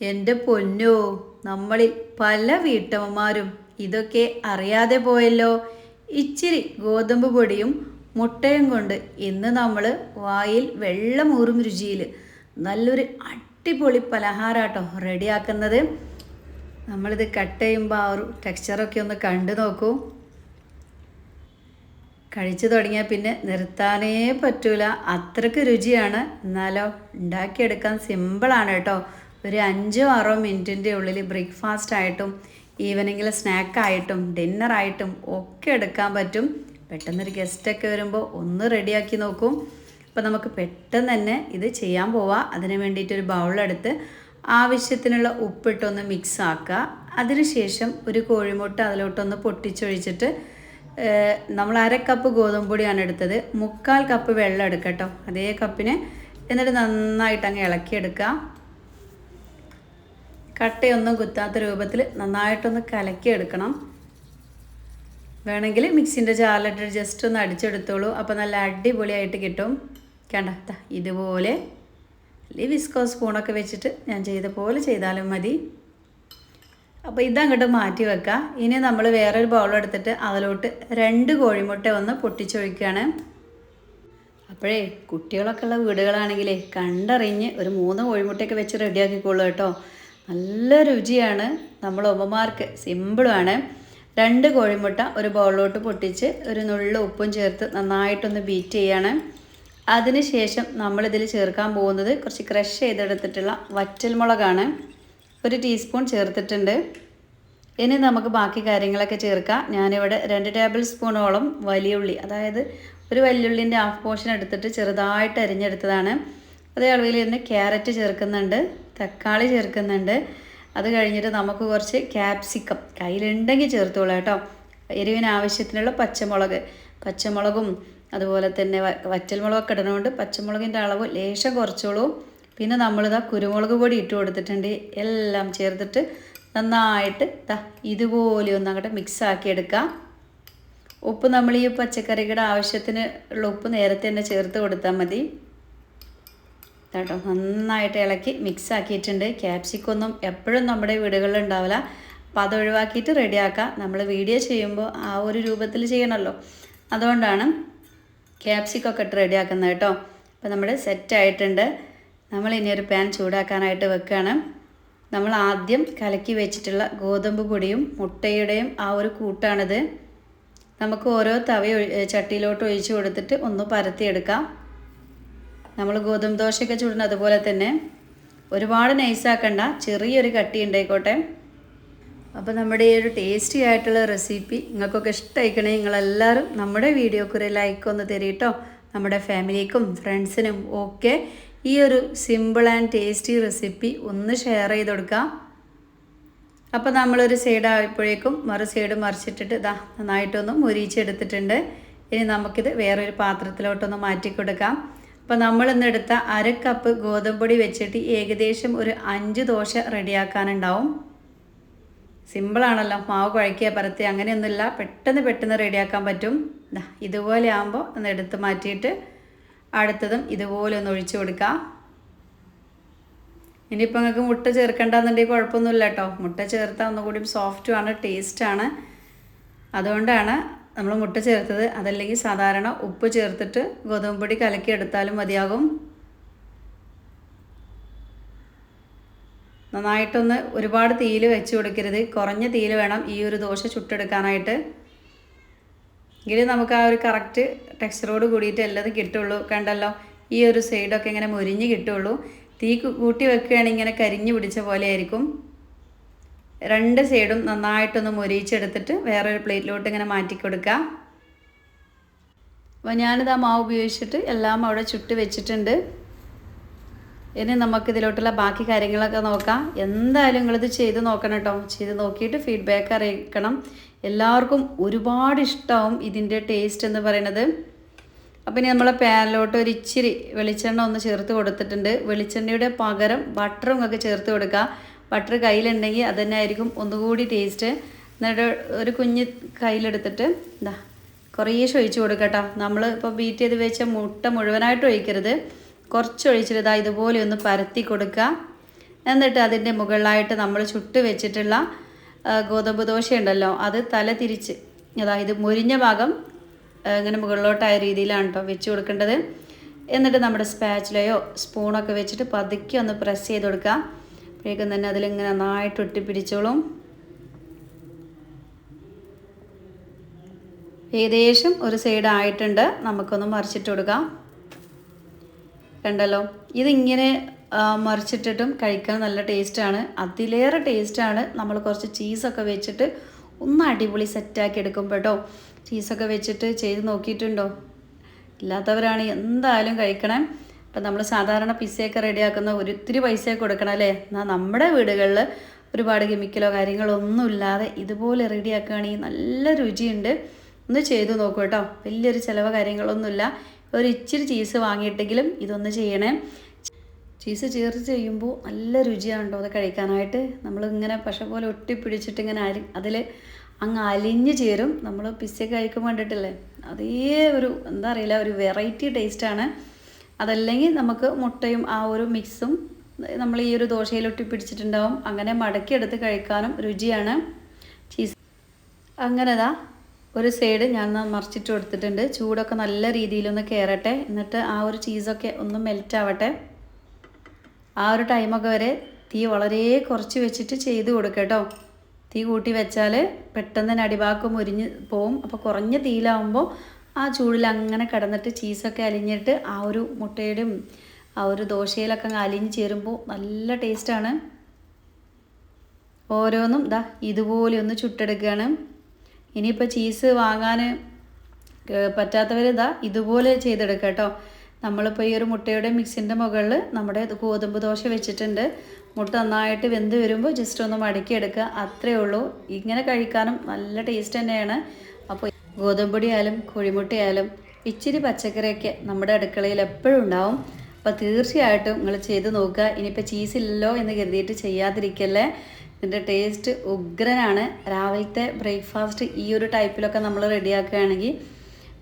എന്റെ പൊന്നോ നമ്മളിൽ പല വീട്ടമ്മമാരും ഇതൊക്കെ അറിയാതെ പോയല്ലോ. ഇച്ചിരി ഗോതമ്പ് പൊടിയും മുട്ടയും കൊണ്ട് ഇന്ന് നമ്മൾ വായിൽ വെള്ളമൂറും രുചിയിൽ നല്ലൊരു അടിപൊളി പലഹാരാട്ടോ റെഡിയാക്കുന്നത്. നമ്മളിത് കട്ട് ചെയ്യുമ്പോൾ ആ ഒരു ടെക്സ്ചറൊക്കെ ഒന്ന് കണ്ടു നോക്കൂ. കഴിച്ചു തുടങ്ങിയാൽ പിന്നെ നിർത്താനേ പറ്റൂല. അത്രയ്ക്ക് രുചിയാണ്. എന്നാലോ ഉണ്ടാക്കിയെടുക്കാൻ സിമ്പിളാണ് കേട്ടോ. ഒരു അഞ്ചോ ആറോ മിനിറ്റിന്റെ ഉള്ളിൽ ബ്രേക്ക്ഫാസ്റ്റ് ആയിട്ടും ഈവനിങ്ങിൽ സ്നാക്കായിട്ടും ഡിന്നറായിട്ടും ഒക്കെ എടുക്കാൻ പറ്റും. പെട്ടെന്നൊരു ഗസ്റ്റൊക്കെ വരുമ്പോൾ ഒന്ന് റെഡിയാക്കി നോക്കും. അപ്പോൾ നമുക്ക് പെട്ടെന്ന് തന്നെ ഇത് ചെയ്യാൻ പോവാം. അതിന് വേണ്ടിയിട്ടൊരു ബൗളെടുത്ത് ആവശ്യത്തിനുള്ള ഉപ്പിട്ടൊന്ന് മിക്സ് ആക്കുക അതിനുശേഷം ഒരു കോഴിമുട്ട അതിലോട്ടൊന്ന് പൊട്ടിച്ചൊഴിച്ചിട്ട് നമ്മൾ അര കപ്പ് ഗോതമ്പ് പൊടിയാണ് എടുത്തത്. മുക്കാൽ കപ്പ് വെള്ളം എടുക്കട്ടോ അതേ കപ്പിന് എന്നിട്ട് നന്നായിട്ട് അങ്ങ് ഇളക്കിയെടുക്കുക കട്ടയൊന്നും കുത്താത്ത രൂപത്തിൽ നന്നായിട്ടൊന്ന് കലക്കിയെടുക്കണം. വേണമെങ്കിൽ മിക്സിന്റെ ജാറിലിട്ട് ജസ്റ്റ് ഒന്ന് അടിച്ചെടുത്തോളൂ. അപ്പോൾ നല്ല അടിപൊളിയായിട്ട് കിട്ടും. കണ്ട? ഇതുപോലെ അല്ലെങ്കിൽ വിസ്കോ സ്പൂണൊക്കെ വെച്ചിട്ട് ഞാൻ ചെയ്ത പോലെ ചെയ്താലും മതി. അപ്പോൾ ഇതങ്ങോട്ട് മാറ്റി വെക്കാം. ഇനി നമ്മൾ വേറൊരു ബൗൾ എടുത്തിട്ട് അതിലോട്ട് രണ്ട് കോഴിമുട്ട ഒന്ന് പൊട്ടിച്ചൊഴിക്കുകയാണ് അപ്പോഴേ കുട്ടികളൊക്കെ ഉള്ള വീടുകളാണെങ്കിലേ കണ്ടറിഞ്ഞ് ഒരു മൂന്ന് കോഴിമുട്ടയൊക്കെ വെച്ച് റെഡിയാക്കിക്കോളൂ കേട്ടോ. നല്ല രുചിയാണ് നമ്മൾ ഉമ്മമാർക്ക് സിമ്പിളുമാണ്. രണ്ട് കോഴിമുട്ട ഒരു ബൗളിലോട്ട് പൊട്ടിച്ച് ഒരു നുള്ള ഉപ്പും ചേർത്ത് നന്നായിട്ടൊന്ന് ബീറ്റ് ചെയ്യാണ്. അതിനുശേഷം നമ്മളിതിൽ ചേർക്കാൻ പോകുന്നത് കുറച്ച് ക്രഷ് ചെയ്തെടുത്തിട്ടുള്ള വറ്റൽമുളകാണ്. ഒരു ടീസ്പൂൺ ചേർത്തിട്ടുണ്ട്. ഇനി നമുക്ക് ബാക്കി കാര്യങ്ങളൊക്കെ ചേർക്കാം. ഞാനിവിടെ രണ്ട് ടേബിൾ സ്പൂണോളം വലിയ ഉള്ളി അതായത് ഒരു വലിയുള്ളിന്റെ ഹാഫ് പോർഷൻ എടുത്തിട്ട് ചെറുതായിട്ട് അരിഞ്ഞെടുത്തതാണ്. അതേ അളവിൽ തന്നെ ക്യാരറ്റ് ചേർക്കുന്നുണ്ട് തക്കാളി ചേർക്കുന്നുണ്ട്. അത് കഴിഞ്ഞിട്ട് നമുക്ക് കുറച്ച് ക്യാപ്സിക്കം കയ്യിലുണ്ടെങ്കിൽ ചേർത്തോളാം കേട്ടോ. എരിവിന് ആവശ്യത്തിനുള്ള പച്ചമുളക് പച്ചമുളകും അതുപോലെ തന്നെ വറ്റൽമുളകൊക്കെ ഇടണോണ്ട് പച്ചമുളകിന്റെ അളവ് ലേശം കുറച്ചോളൂ. പിന്നെ നമ്മളിതാ കുരുമുളക് പൊടി ഇട്ട് കൊടുത്തിട്ടുണ്ട്. എല്ലാം ചേർത്തിട്ട് നന്നായിട്ട് ദാ ഇതുപോലെ ഒന്ന് അങ്ങോട്ട് മിക്സ് ആക്കി എടുക്കാം. ഉപ്പ് നമ്മൾ ഈ പച്ചക്കറികളുടെ ആവശ്യത്തിന് ഉള്ള ഉപ്പ് നേരത്തെ തന്നെ ചേർത്ത് കൊടുത്താൽ മതി. കേട്ടോ നന്നായിട്ട് ഇളക്കി മിക്സ് ആക്കിയിട്ടുണ്ട്. ക്യാപ്സിക്കൊന്നും എപ്പോഴും നമ്മുടെ വീടുകളിൽ ഉണ്ടാവില്ല. അപ്പോൾ അത് ഒഴിവാക്കിയിട്ട് റെഡിയാക്കാം നമ്മൾ വീഡിയോ ചെയ്യുമ്പോൾ ആ ഒരു രൂപത്തിൽ ചെയ്യണമല്ലോ അതുകൊണ്ടാണ് ക്യാപ്സിക്കൊക്കെ ഇട്ട് റെഡിയാക്കുന്നത് കേട്ടോ. അപ്പോൾ നമ്മുടെ സെറ്റ് ആയിട്ടുണ്ട്. നമ്മൾ ഇനി ഒരു പാൻ ചൂടാക്കാനായിട്ട് വെക്കുകയാണ് നമ്മൾ ആദ്യം കലക്കി വെച്ചിട്ടുള്ള ഗോതമ്പ് പൊടിയും മുട്ടയുടെയും ആ ഒരു കൂട്ടാണിത്. നമുക്ക് ഓരോ തവ ചട്ടിയിലോട്ട് ഒഴിച്ചു കൊടുത്തിട്ട് ഒന്ന് പരത്തിയെടുക്കാം. നമ്മൾ ഗോതമ്പ് ദോശയൊക്കെ ചുടുന്ന അതുപോലെ തന്നെ ഒരുപാട് നൈസാക്കണ്ട ചെറിയൊരു കട്ടി ഉണ്ടായിക്കോട്ടെ. അപ്പോൾ നമ്മുടെ ഈ ഒരു ടേസ്റ്റി ആയിട്ടുള്ള റെസിപ്പി നിങ്ങൾക്കൊക്കെ ഇഷ്ടമായിക്കണേ നിങ്ങളെല്ലാവരും നമ്മുടെ വീഡിയോക്ക് ഒരു ലൈക്ക് ഒന്ന് തരീട്ടോ. നമ്മുടെ ഫാമിലിക്കും ഫ്രണ്ട്സിനും ഒക്കെ ഈ ഒരു സിമ്പിൾ ആൻഡ് ടേസ്റ്റി റെസിപ്പി ഒന്ന് ഷെയർ ചെയ്ത് കൊടുക്കാം. അപ്പോൾ നമ്മളൊരു സൈഡ് ആയപ്പോഴേക്കും മറു സൈഡ് മറിച്ചിട്ടിട്ട് ഇതാ നന്നായിട്ടൊന്ന് മുരിച്ചെടുത്തിട്ടുണ്ട് ഇനി നമുക്കിത് വേറൊരു പാത്രത്തിലോട്ടൊന്ന് മാറ്റി കൊടുക്കാം അപ്പോൾ നമ്മളിന്നെടുത്ത അര കപ്പ് ഗോതമ്പൊടി വെച്ചിട്ട് ഏകദേശം ഒരു അഞ്ച് ദോശ റെഡിയാക്കാനുണ്ടാവും. സിമ്പിളാണല്ലോ മാവ് കുഴക്കുക പരത്തി. അങ്ങനെയൊന്നുമില്ല. പെട്ടെന്ന് പെട്ടെന്ന് റെഡിയാക്കാൻ പറ്റും. ഇതുപോലെ ആകുമ്പോൾ ഒന്ന് എടുത്ത് മാറ്റിയിട്ട് അടുത്തതും ഇതുപോലെ ഒന്ന് ഒഴിച്ചു കൊടുക്കാം. ഇനിയിപ്പോൾ നിങ്ങൾക്ക് മുട്ട ചേർക്കേണ്ടെന്നുണ്ടെങ്കിൽ കുഴപ്പമൊന്നുമില്ല കേട്ടോ. മുട്ട ചേർത്താൽ ഒന്നുകൂടി സോഫ്റ്റുമാണ് ടേസ്റ്റാണ് അതുകൊണ്ടാണ് നമ്മൾ മുട്ട ചേർത്തത് അതല്ലെങ്കിൽ സാധാരണ ഉപ്പ് ചേർത്തിട്ട് ഗോതമ്പ് പൊടി കലക്കിയെടുത്താലും മതിയാകും. നന്നായിട്ടൊന്ന് ഒരുപാട് തീയിൽ വെച്ച് കൊടുക്കരുത്. കുറഞ്ഞ തീയിൽ വേണം ഈ ഒരു ദോശ ചുട്ടെടുക്കാനായിട്ട്. എങ്കിലും നമുക്ക് ആ ഒരു കറക്റ്റ് ടെക്സ്ചറോട് കൂടിയിട്ട് എല്ലാം കിട്ടുള്ളൂ. കണ്ടല്ലോ? ഈ ഒരു സൈഡൊക്കെ ഇങ്ങനെ മുരിഞ്ഞ് കിട്ടുള്ളൂ. തീ കൂട്ടി വെക്കുകയാണെങ്കിൽ ഇങ്ങനെ കരിഞ്ഞു പിടിച്ച പോലെ ആയിരിക്കും. രണ്ട് സൈഡും നന്നായിട്ടൊന്ന് മുരിയിച്ചെടുത്തിട്ട് വേറൊരു പ്ലേറ്റിലോട്ട് ഇങ്ങനെ മാറ്റി കൊടുക്കുക. അപ്പോൾ ഞാനിത് ആ മാവ് ഉപയോഗിച്ചിട്ട് എല്ലാം അവിടെ ചുട്ട് വെച്ചിട്ടുണ്ട്. ഇനി നമുക്ക് ഇതിലോട്ടുള്ള ബാക്കി കാര്യങ്ങളൊക്കെ നോക്കാം. എന്തായാലും നിങ്ങളിത് ചെയ്ത് നോക്കണം കേട്ടോ. ചെയ്ത് നോക്കിയിട്ട് ഫീഡ്ബാക്ക് അറിയിക്കണം. എല്ലാവർക്കും ഒരുപാട് ഇഷ്ടമാവും ഇതിന്റെ ടേസ്റ്റ് എന്ന് പറയുന്നത്. അപ്പം ഇനി നമ്മളെ പാനിലോട്ട് ഒരു ഇച്ചിരി വെളിച്ചെണ്ണ ഒന്ന് ചേർത്ത് കൊടുത്തിട്ടുണ്ട്. വെളിച്ചെണ്ണയുടെ പകരം ബട്ടറും ഒക്കെ ചേർത്ത് കൊടുക്കുക. ബട്ടർ കയ്യിലുണ്ടെങ്കിൽ അത് തന്നെ ആയിരിക്കും ഒന്നുകൂടി ടേസ്റ്റ് എന്നിട്ട് ഒരു കുഞ്ഞ് കയ്യിലെടുത്തിട്ട് എന്താ കുറേശ്ശെ ഒഴിച്ച് കൊടുക്കട്ടോ നമ്മൾ ഇപ്പോൾ ബീറ്റ് ചെയ്ത് വെച്ച മുട്ട മുഴുവനായിട്ട് ഒഴിക്കരുത്. കുറച്ച് ഒഴിച്ചിട്ട് ഇതാ ഇതുപോലെ ഒന്ന് പരത്തി കൊടുക്കുക എന്നിട്ട് അതിന്റെ മുകളിലായിട്ട് നമ്മൾ ചുട്ട് വെച്ചിട്ടുള്ള ഗോതമ്പ് ദോശ ഉണ്ടല്ലോ അത് തല തിരിച്ച് അതായത് മുരിഞ്ഞ ഭാഗം ഇങ്ങനെ മുകളിലോട്ടായ രീതിയിലാണ് കേട്ടോ വെച്ച് കൊടുക്കേണ്ടത്. എന്നിട്ട് നമ്മുടെ സ്പാച്ചിലയോ സ്പൂണൊക്കെ വെച്ചിട്ട് പതുക്കെ ഒന്ന് പ്രസ് ചെയ്ത് കൊടുക്കുക അപ്പോഴേക്കും തന്നെ അതിലിങ്ങനെ നന്നായിട്ട് ഒട്ടിപ്പിടിച്ചോളും ഏകദേശം ഒരു സൈഡ് ആയിട്ടുണ്ട് നമുക്കൊന്ന് മറിച്ചിട്ട് കൊടുക്കാം. കണ്ടല്ലോ? ഇതിങ്ങനെ മറിച്ചിട്ടിട്ടും കഴിക്കാൻ നല്ല ടേസ്റ്റാണ്. അതിലേറെ ടേസ്റ്റാണ് നമ്മൾ കുറച്ച് ചീസൊക്കെ വെച്ചിട്ട് ഒന്ന് അടിപൊളി സെറ്റാക്കി എടുക്കുമ്പോൾ കേട്ടോ ചീസൊക്കെ വെച്ചിട്ട് ചെയ്ത് നോക്കിയിട്ടുണ്ടോ? ഇല്ലാത്തവരാണ്. എന്തായാലും കഴിക്കണം. ഇപ്പം നമ്മൾ സാധാരണ പിസ്സയൊക്കെ റെഡിയാക്കുന്ന ഒരിത്തിരി പൈസ കൊടുക്കണം അല്ലേ? എന്നാൽ നമ്മുടെ വീടുകളിൽ ഒരുപാട് കെമിക്കലോ കാര്യങ്ങളോ ഒന്നും ഇല്ലാതെ ഇതുപോലെ റെഡിയാക്കുകയാണെങ്കിൽ നല്ല രുചിയുണ്ട്. ഒന്ന് ചെയ്തു നോക്കൂ കേട്ടോ. വലിയൊരു ചിലവ് കാര്യങ്ങളൊന്നുമില്ല. ഒരു ഇച്ചിരി ചീസ് വാങ്ങിയിട്ടെങ്കിലും ഇതൊന്ന് ചെയ്യണേ. ചീസ് ചേർത്ത് ചെയ്യുമ്പോൾ നല്ല രുചിയാണ് കേട്ടോ അത് കഴിക്കാനായിട്ട്. നമ്മളിങ്ങനെ പശ പോലെ ഒട്ടിപ്പിടിച്ചിട്ട് ഇങ്ങനെ അരി അതിൽ അങ്ങ് അലിഞ്ഞ് ചേരും. നമ്മൾ പിസ്സ കഴിക്കാൻ കണ്ടിട്ടില്ലേ? അതേ ഒരു എന്താ അറിയില്ല ഒരു വെറൈറ്റി ടേസ്റ്റാണ്. അതല്ലെങ്കിൽ നമുക്ക് മുട്ടയും ആ ഒരു മിക്സും നമ്മൾ ഈ ഒരു ദോശയിൽ ഒട്ടിപ്പിടിച്ചിട്ടുണ്ടാവും അങ്ങനെ മടക്കിയെടുത്ത് കഴിക്കാനും രുചിയാണ്. ചീസ് അങ്ങനെതാ ഒരു സൈഡ് ഞാൻ മറിച്ചിട്ട് കൊടുത്തിട്ടുണ്ട്. ചൂടൊക്കെ നല്ല രീതിയിലൊന്ന് കയറട്ടെ എന്നിട്ട് ആ ഒരു ചീസൊക്കെ ഒന്ന് മെൽറ്റ് ആവട്ടെ. ആ ഒരു ടൈമൊക്കെ വരെ തീ വളരെ കുറച്ച് വെച്ചിട്ട് ചെയ്ത് കൊടുക്കുക കേട്ടോ തീ കൂട്ടി വെച്ചാൽ പെട്ടെന്ന് തന്നെ അടിഭാഗം മുരിഞ്ഞ് പോവും. അപ്പോൾ കുറഞ്ഞ തീയിലാവുമ്പോൾ ആ ചൂടിൽ അങ്ങനെ കിടന്നിട്ട് ചീസൊക്കെ അലിഞ്ഞിട്ട് ആ ഒരു മുട്ടയുടെയും ആ ഒരു ദോശയിലൊക്കെ അങ്ങ് അലിഞ്ഞ് ചേരുമ്പോൾ നല്ല ടേസ്റ്റാണ്. ഓരോന്നും ഇതാ ഇതുപോലെ ഒന്ന് ചുട്ടെടുക്കുകയാണ്. ഇനിയിപ്പോൾ ചീസ് വാങ്ങാൻ പറ്റാത്തവർ ഇതാ ഇതുപോലെ ചെയ്തെടുക്കുക കേട്ടോ. നമ്മളിപ്പോൾ ഈ ഒരു മുട്ടയുടെ മിക്സിന്റെ മുകളിൽ നമ്മുടെ ഗോതമ്പ് ദോശ വെച്ചിട്ടുണ്ട്. മുട്ട നന്നായിട്ട് വെന്ത് വരുമ്പോൾ ജസ്റ്റ് ഒന്ന് മടക്കിയെടുക്കുക. അത്രയേ അത്രേ ഉള്ളൂ. ഇങ്ങനെ കഴിക്കാനും നല്ല ടേസ്റ്റ് തന്നെയാണ്. അപ്പോൾ ഗോതമ്പൊടി ആയാലും കോഴിമുട്ടയായാലും ഇച്ചിരി പച്ചക്കറിയൊക്കെ നമ്മുടെ അടുക്കളയിൽ എപ്പോഴും ഉണ്ടാവും. അപ്പോൾ തീർച്ചയായിട്ടും നിങ്ങൾ ചെയ്ത് നോക്കുക. ഇനിയിപ്പോൾ ചീസില്ലല്ലോ എന്ന് കരുതിയിട്ട് ചെയ്യാതിരിക്കല്ലേ. ഇതിന്റെ ടേസ്റ്റ് ഉഗ്രനാണ്. രാവിലത്തെ ബ്രേക്ക്ഫാസ്റ്റ് ഈ ഒരു ടൈപ്പിലൊക്കെ നമ്മൾ റെഡിയാക്കുകയാണെങ്കിൽ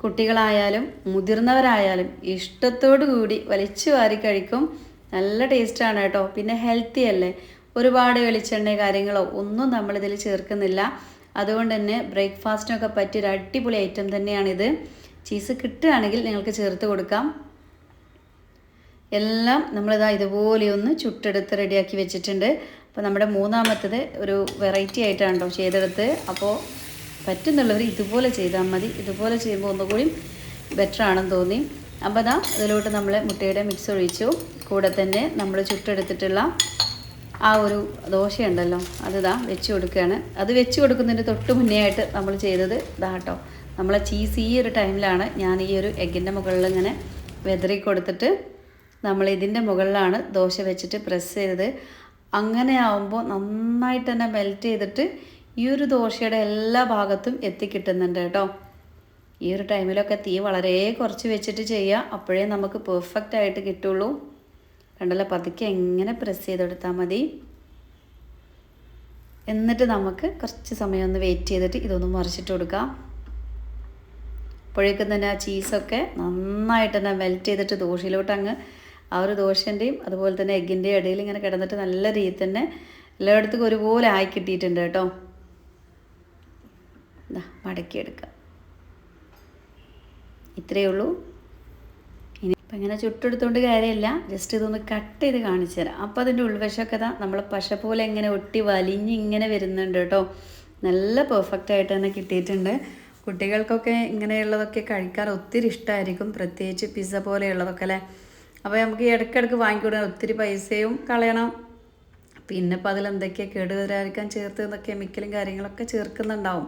കുട്ടികളായാലും മുതിർന്നവരായാലും ഇഷ്ടത്തോടു കൂടി വലിച്ചു വാരി കഴിക്കും. നല്ല ടേസ്റ്റാണ് കേട്ടോ. പിന്നെ ഹെൽത്തി അല്ലേ? ഒരുപാട് വെളിച്ചെണ്ണ കാര്യങ്ങളോ ഒന്നും നമ്മളിതിൽ ചേർക്കുന്നില്ല. അതുകൊണ്ട് തന്നെ ബ്രേക്ക്ഫാസ്റ്റിനൊക്കെ പറ്റിയൊരു അടിപൊളി ഐറ്റം തന്നെയാണിത്. ചീസ് കിട്ടുകയാണെങ്കിൽ നിങ്ങൾക്ക് ചേർത്ത് കൊടുക്കാം. എല്ലാം നമ്മളിതാ ഇതുപോലെ ഒന്ന് ചുട്ടെടുത്ത് റെഡിയാക്കി വെച്ചിട്ടുണ്ട്. അപ്പോൾ നമ്മുടെ മൂന്നാമത്തത് ഒരു വെറൈറ്റി ആയിട്ടാണ് കേട്ടോ ചെയ്തെടുത്ത്. അപ്പോൾ പറ്റുന്നുള്ളവർ ഇതുപോലെ ചെയ്താൽ മതി. ഇതുപോലെ ചെയ്യുമ്പോൾ ഒന്നുകൂടി ബെറ്റർ ആണെന്ന് തോന്നി. അപ്പോൾ അതാ ഇതിലോട്ട് നമ്മൾ മുട്ടയുടെ മിക്സ് ഒഴിച്ചു. കൂടെ തന്നെ നമ്മൾ ചുട്ടെടുത്തിട്ടുള്ള ആ ഒരു ദോശയുണ്ടല്ലോ അതിതാ വെച്ച് കൊടുക്കുകയാണ്. അത് വെച്ച് കൊടുക്കുന്നതിന് തൊട്ട് മുന്നേ ആയിട്ട് നമ്മൾ ചെയ്തത് ഇതാ കേട്ടോ നമ്മളെ ചീസ് ഈ ഒരു ടൈമിലാണ് ഞാൻ ഈ ഒരു എഗ്ഗിന്റെ മുകളിൽ ഇങ്ങനെ വെതറി കൊടുത്തിട്ട് നമ്മൾ ഇതിന്റെ മുകളിലാണ് ദോശ വെച്ചിട്ട് പ്രസ് ചെയ്തത്. അങ്ങനെ ആവുമ്പോൾ നന്നായിട്ട് തന്നെ മെൽറ്റ് ചെയ്തിട്ട് ഈ ഒരു ദോശയുടെ എല്ലാ ഭാഗത്തും എത്തിക്കിട്ടുന്നുണ്ട് കേട്ടോ ഈ ഒരു ടൈമിലൊക്കെ തീ വളരെ കുറച്ച് വെച്ചിട്ട് ചെയ്യുക അപ്പോഴേ നമുക്ക് പെർഫെക്റ്റ് ആയിട്ട് കിട്ടുള്ളൂ. കണ്ടല്ലോ പതുക്കെ എങ്ങനെ പ്രസ് ചെയ്തെടുത്താൽ മതി. എന്നിട്ട് നമുക്ക് കുറച്ച് സമയം ഒന്ന് വെയിറ്റ് ചെയ്തിട്ട് ഇതൊന്ന് മറിച്ചിട്ട് കൊടുക്കാം. അപ്പോഴേക്കും തന്നെ ആ ചീസൊക്കെ നന്നായിട്ട് തന്നെ മെൽറ്റ് ചെയ്തിട്ട് ദോശയിലോട്ട് അങ്ങ് ആ ഒരു ദോശന്റെയും അതുപോലെ തന്നെ എഗ്ഗിന്റെയും ഇടയിൽ ഇങ്ങനെ കിടന്നിട്ട് നല്ല രീതിയിൽ തന്നെ എല്ലായിടത്തും ഒരുപോലെ ആയി കിട്ടിയിട്ടുണ്ട് കേട്ടോ. ഇതാ മടക്കിയെടുക്കാം. ഇത്രയേ ഉള്ളൂ. ഇപ്പം ഇങ്ങനെ ചുട്ടെടുത്തുകൊണ്ട് കാര്യമില്ല. ജസ്റ്റ് ഇതൊന്ന് കട്ട് ചെയ്ത് കാണിച്ചു തരാം. അപ്പോൾ അതിന്റെ ഉൾവശമൊക്കെ ഇതാ നമ്മൾ പശ പോലെ ഇങ്ങനെ ഒട്ടി വലിഞ്ഞ് ഇങ്ങനെ വരുന്നുണ്ട് കേട്ടോ. നല്ല പെർഫെക്റ്റ് ആയിട്ട് തന്നെ കിട്ടിയിട്ടുണ്ട്. കുട്ടികൾക്കൊക്കെ ഇങ്ങനെയുള്ളതൊക്കെ കഴിക്കാൻ ഒത്തിരി ഇഷ്ടമായിരിക്കും പ്രത്യേകിച്ച് പിസ്സ പോലെയുള്ളതൊക്കെ അല്ലേ? അപ്പോൾ നമുക്ക് ഈ ഇടയ്ക്കിടയ്ക്ക് വാങ്ങിക്കൊടുക്കാൻ ഒത്തിരി പൈസയും കളയണം. പിന്നെ ഇപ്പോൾ അതിലെന്തൊക്കെയാണ് കേടുവരാതിരിക്കാൻ ചേർത്ത് എന്നൊക്കെ കെമിക്കലും കാര്യങ്ങളൊക്കെ ചേർക്കുന്നുണ്ടാവും.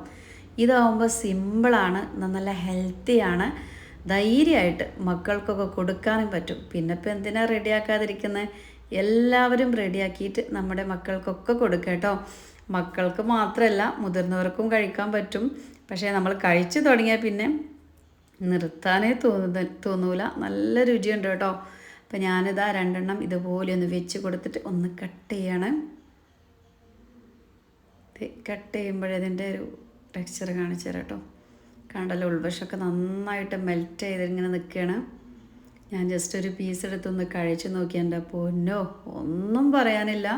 ഇതാവുമ്പോൾ സിമ്പിളാണ് നല്ല ഹെൽത്തിയാണ് ധൈര്യമായിട്ട് മക്കൾക്കൊക്കെ കൊടുക്കാനും പറ്റും. പിന്നെ ഇപ്പം എന്തിനാ റെഡിയാക്കാതിരിക്കുന്നത് എല്ലാവരും റെഡിയാക്കിയിട്ട് നമ്മുടെ മക്കൾക്കൊക്കെ കൊടുക്കുക കേട്ടോ. മക്കൾക്ക് മാത്രമല്ല മുതിർന്നവർക്കും കഴിക്കാൻ പറ്റും. പക്ഷേ നമ്മൾ കഴിച്ചു തുടങ്ങിയാൽ പിന്നെ നിർത്താനേ തോന്നുന്ന തോന്നൂല. നല്ല രുചിയുണ്ട് കേട്ടോ. അപ്പം ഞാനിതാ രണ്ടെണ്ണം ഇതുപോലെ ഒന്ന് വെച്ച് കൊടുത്തിട്ട് ഒന്ന് കട്ട് ചെയ്യണം. കട്ട് ചെയ്യുമ്പോഴതിന്റെ ഒരു ടെക്സ്ചർ കാണിച്ചു തരാം കേട്ടോ. കണ്ടല്ലോ ഉൾവശമൊക്കെ നന്നായിട്ട് മെൽറ്റ് ചെയ്തിങ്ങനെ നിൽക്കുകയാണ്. ഞാൻ ജസ്റ്റ് ഒരു പീസ് എടുത്തൊന്ന് കഴിച്ചു നോക്കി എന്റെ പൊന്നോ ഒന്നും പറയാനില്ല.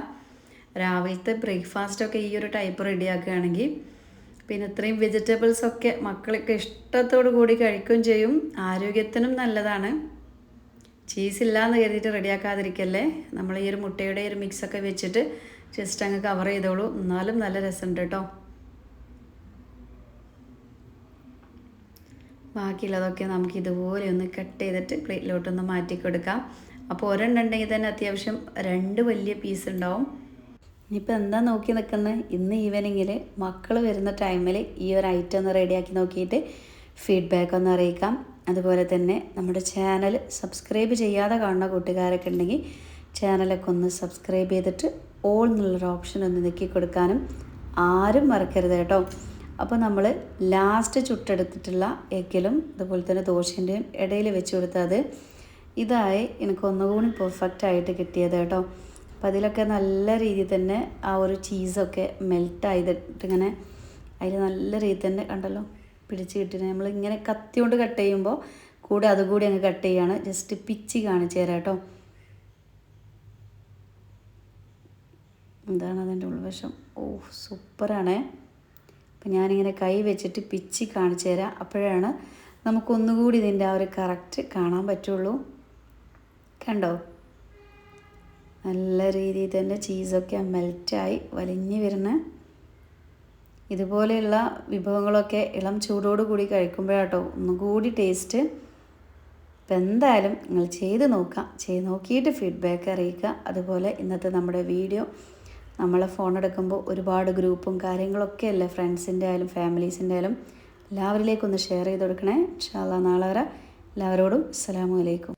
രാവിലത്തെ ബ്രേക്ക്ഫാസ്റ്റൊക്കെ ഈ ഒരു ടൈപ്പ് റെഡിയാക്കുകയാണെങ്കിൽ പിന്നെ ഇത്രയും വെജിറ്റബിൾസൊക്കെ മക്കളൊക്കെ ഇഷ്ടത്തോടു കൂടി കഴിക്കുകയും ചെയ്യും. ആരോഗ്യത്തിനും നല്ലതാണ്. ചീസ് ഇല്ല എന്ന് കരുതിയിട്ട് റെഡിയാക്കാതിരിക്കല്ലേ നമ്മൾ ഈ ഒരു മുട്ടയുടെ ഒരു മിക്സൊക്കെ വെച്ചിട്ട് ജസ്റ്റ് അങ്ങ് കവർ ചെയ്തോളൂ. എന്നാലും നല്ല രസമുണ്ട് കേട്ടോ. ബാക്കിയുള്ളതൊക്കെ നമുക്ക് ഇതുപോലെ ഒന്ന് കട്ട് ചെയ്തിട്ട് പ്ലേറ്റിലോട്ടൊന്ന് മാറ്റി കൊടുക്കാം അപ്പോൾ ഒരെണ്ണം ഉണ്ടെങ്കിൽ തന്നെ അത്യാവശ്യം രണ്ട് വലിയ പീസ് ഉണ്ടാവും. ഇനിയിപ്പോൾ എന്താ നോക്കി നിൽക്കുന്നത്? ഇന്ന് ഈവനിങ്ങിൽ മക്കൾ വരുന്ന ടൈമിൽ ഈ ഒരു ഐറ്റം ഒന്ന് റെഡിയാക്കി നോക്കിയിട്ട് ഫീഡ്ബാക്ക് ഒന്ന് അറിയിക്കാം. അതുപോലെ തന്നെ നമ്മുടെ ചാനൽ സബ്സ്ക്രൈബ് ചെയ്യാതെ കാണുന്ന കൂട്ടുകാരൊക്കെ ഉണ്ടെങ്കിൽ ചാനലൊക്കെ ഒന്ന് സബ്സ്ക്രൈബ് ചെയ്തിട്ട് ഓൾ എന്നുള്ളൊരു ഓപ്ഷൻ ഒന്ന് നീക്കി കൊടുക്കാനും ആരും മറക്കരുത് കേട്ടോ. അപ്പോൾ നമ്മൾ ലാസ്റ്റ് ചുട്ടെടുത്തിട്ടുള്ള എഗ്ഗിലും അതുപോലെ തന്നെ ദോശന്റെയും ഇടയിൽ വെച്ച് കൊടുത്താൽ അത് ഇതായി എനിക്ക് ഒന്നുകൂടി പെർഫെക്റ്റ് ആയിട്ട് കിട്ടിയത് കേട്ടോ. അപ്പം അതിലൊക്കെ നല്ല രീതിയിൽ തന്നെ ആ ഒരു ചീസൊക്കെ ആയിട്ട് ഇങ്ങനെ അതിൽ നല്ല രീതിയിൽ തന്നെ കണ്ടല്ലോ പിടിച്ച് കിട്ടി നമ്മൾ ഇങ്ങനെ കത്തി കൊണ്ട് കട്ട് ചെയ്യുമ്പോൾ കൂടെ അതുകൂടി അങ്ങ് കട്ട് ചെയ്യുകയാണ് ജസ്റ്റ് പിച്ചി കാണിച്ചു തരാം കേട്ടോ. എന്താണ് അതിന്റെ ഉൾവശം. ഓ സൂപ്പറാണേ അപ്പം ഞാനിങ്ങനെ കൈ വെച്ചിട്ട് പിച്ചി കാണിച്ചു തരാം. അപ്പോഴാണ് നമുക്കൊന്നുകൂടി ഇതിന്റെ ആ ഒരു കറക്റ്റ് കാണാൻ പറ്റുള്ളൂ. കണ്ടോ? നല്ല രീതിയിൽ തന്നെ ചീസൊക്കെ മെൽറ്റായി വലിഞ്ഞു വരുന്ന ഇതുപോലെയുള്ള വിഭവങ്ങളൊക്കെ ഇളം ചൂടോട് കൂടി കഴിക്കുമ്പോഴാട്ടോ ഒന്നുകൂടി ടേസ്റ്റ് അപ്പം എന്തായാലും നിങ്ങൾ ചെയ്ത് നോക്കാം. ചെയ്ത് നോക്കിയിട്ട് ഫീഡ്ബാക്ക് അറിയിക്കുക. അതുപോലെ ഇന്നത്തെ നമ്മുടെ വീഡിയോ നമ്മളെ ഫോൺ എടുക്കുമ്പോൾ ഒരുപാട് ഗ്രൂപ്പും കാര്യങ്ങളൊക്കെ അല്ലേ ഫ്രണ്ട്സിന്റെ ആയാലും ഫാമിലീസിന്റെ ആയാലും എല്ലാവരിലേക്കൊന്ന് ഷെയർ ചെയ്ത് കൊടുക്കണേ. ഇൻഷാല്ല നാളെ വരെ. എല്ലാവരോടും അസ്സലാമു അലൈക്കും.